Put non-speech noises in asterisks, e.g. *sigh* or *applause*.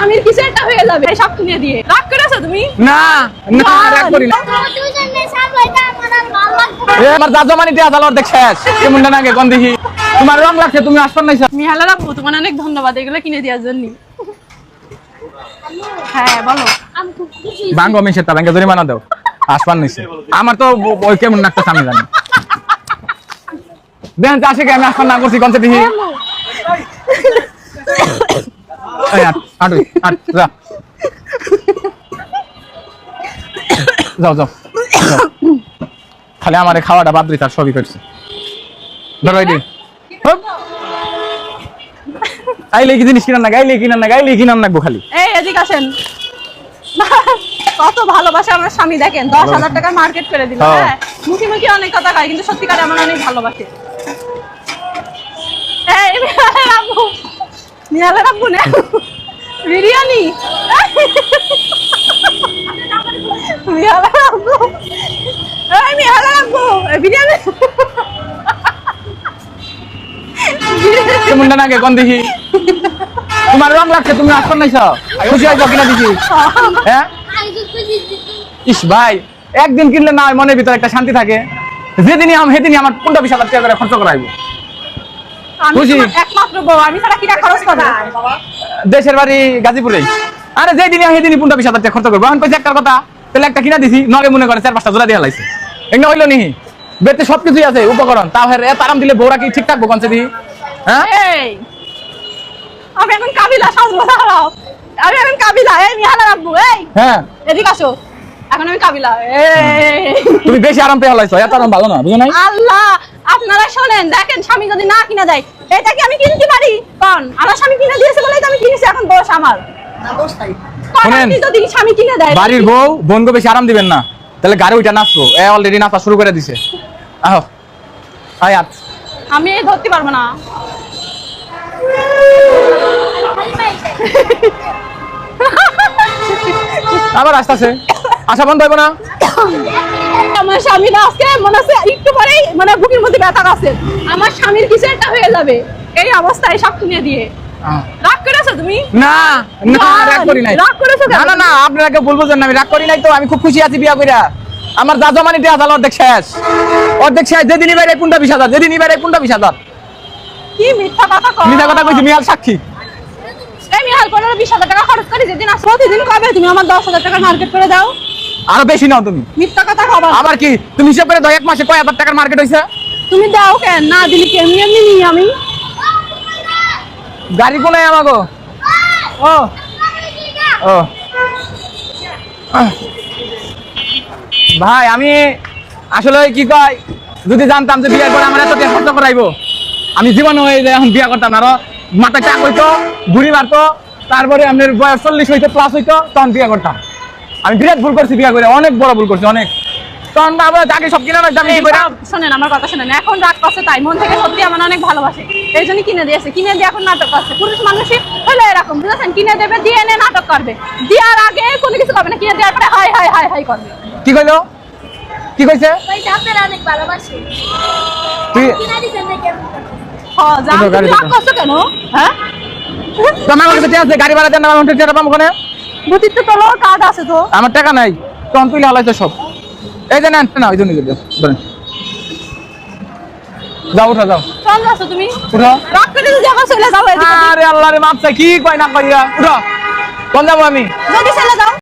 স্বামীর কিছু একটা হয়ে যাবে। সব কিনে দিয়ে। রাগ করেছ তুমি? না না রাগ করি না। আমার দাদা মানে দেয়া জাল অর্ধেক শেষ। কেমন না আগে কোন দেখি তোমার রং লাগছে তুমি আসবার নাই মিহালা রাখব তোমার অনেক ধন্যবাদ এগুলো কিনে দেওয়ার জন্য। হ্যাঁ বলো। ভাঙ্গো মিশে তা ব্যাংকে জরিমানা দাও। আসবার নিছে আমার তো ওই কেমন লাগতেছে আমি জানি। আসে কি আমি আসবার না করছি কোন দেখি এই আট, যা। যাও যাও। খালি আমার খাওয়াটা বাদ দিই তার সবই করছে। ধরো এটি আইলে কি জিনিস কিনার না গাইলে কিনার না গাইলে কিনার নাকবো খালি। এই এদিকে আসেন। কত ভালোবাসে আমার স্বামী দেখেন দশ হাজার টাকা মার্কেট করে দিল হ্যাঁ। হ্যাঁ। মুখে মুখে অনেক কথা কয় কিন্তু সত্যিকারে আমার অনেক ভালোবাসে। এই আব্বু। মিহালের আব্বু না? বিরিয়ানি? কোন তোমার রং লাগছে তুমি খুশি হয়েছ কিনা হ্যাঁ? ইস ভাই একদিন কিনলে না মনের ভিতরে একটা শান্তি থাকে। যেদিনই আমি সেদিনই আমার পনেরো বিশ হাজার টাকা করে খরচ করাইবো বুঝি। একমাত্র বউ আমি ছাড়া কিনা খরচ করব দেশের বাড়ি গাজীপুরে। আরে যেদিনই আমি সেদিনই পনেরো বিশ হাজার টাকা খরচ করব। এখন কইছে একটা কথা তাহলে একটা কিনা দিছি নগে মনে করে চার পাঁচটা জোড়া দিয়ে লাইছে। এগুলো হইল নি বেতে সবকিছুই আছে উপকরণ। তাও হের এত আরাম দিলে বউরা কি ঠিকঠাক বোকানছে দি? হ্যাঁ? এই আমি এখন কাবিলা সাজবো দাঁড়াও। আমি এখন কাবিলা এই মিহালা রাখব এই। হ্যাঁ। এদিকে আসো। এখন আমি কাবিলা এই। তুমি বেশি আরাম পেয়ে লাইছো এত আরাম ভালো না বুঝো নাই? আল্লাহ আপনারা শোনেন দেখেন স্বামী যদি না কিনা দেয় এটা কি আমি কিনতে পারি? কোন আমার স্বামী কিনে দিয়েছে বলেই তো আমি কিনেছি এখন দোষ আমার। যদি স্বামী কিনে দেয়? বাড়ির বউ বোনকে বেশি আরাম দিবেন না। তাহলে গাড়ি ওইটা নাচবো। এ অলরেডি নাচা শুরু করে দিছে। আহ আয়াত আমি ধরতে পারব না। আবার আসতেছে। আশা বন্ধ হইব না? *coughs* আমার স্বামী না আজকে মনে হচ্ছে একটু পরেই মানে বুকের মধ্যে ব্যথা আছে আমার স্বামীর কিছু একটা হয়ে যাবে। এই অবস্থায় সব কিনে দিয়ে। রাগ করেছ তুমি? না না না, রাগ করি নাই। রাগ করেছ না না না আপনারা বলব না আমি রাগ করি নাই তো আমি খুব খুশি আছি বিয়া কইরা। আমার দাদা দেয়া জাল অর্ধেক শেষ। অর্ধেক শেষ যেদিনই বাইরে কোনটা বিশ হাজার যেদিনই বাইরে কোনটা বিশ হাজার। কি মিথ্যা কথা কও? মিথ্যা কথা কইছি সাক্ষী। এই মিহাল পনেরো বিশ হাজার টাকা খরচ করি যেদিন আসো প্রতিদিন কবে? তুমি আমার দশ হাজার টাকা মার্কেট করে দাও। আরও বেশি নাও তুমি। মিথ্যা কথা খাবার আবার কি? তুমি হিসাব করে দশ এক মাসে কয় হাজার টাকার মার্কেট হইছে? তুমি দাও কেন? না দিলি কি এমনি নিই আমি? গাড়ি কোনায় আমাগো? ও। ও। ভাই আমি আসলে কি কয় যদি জানতাম যে বিয়ের পরে আমার এত টাকা খরচ করাইবো আমি জীবনে ওই যে এখন বিয়া করতাম না, আরও মাথায় টাক হইতো বুড়ি মারতো তারপরে আপনার বয়স চল্লিশ হইতো প্লাস হইতো তখন বিয়া করতাম। আমি বিরাট ভুল করছি বিয়া করে। অনেক বড় ভুল করছি অনেক। আগে সব কিনা রাখতাম কি শোনেন আমার কথা শোনেন। এখন রাগ করছে তাই মন থেকে সত্যি আমার অনেক ভালোবাসে। এই জন্য কিনে দিয়েছে। কিনে দিয়ে এখন নাটক করছে। পুরুষ মানুষই হলো এরকম বুঝেছেন? কিনে দেবে দিয়ে এনে নাটক করবে। দেওয়ার আগে কোনো কিছু করবে না কিনে দেওয়ার পরে হাই হাই হাই হাই করবে। কি কইলো? কি কইছে? অনেক ভালোবাসি। তুই কিনা দিছেন হ্যাঁ যা তুমি রাগ করছ কেন? হ্যাঁ? তোমার কাছে আছে গাড়ি ভাড়া দেন না আমার টাকা তো কার্ড আছে তো। আমার টাকা নাই তখন তুই হালাইছো সব। এই যে নেন না ওই জন্য ধরেন। যাও উঠা যাও। চল যাচ্ছ তুমি? উঠো। রাগ করে যদি আবার চলে যাব এদিকে। আরে আল্লাহ রে কি কয় না কইয়া উঠো। কোন যাব আমি? যদি চলে যাও।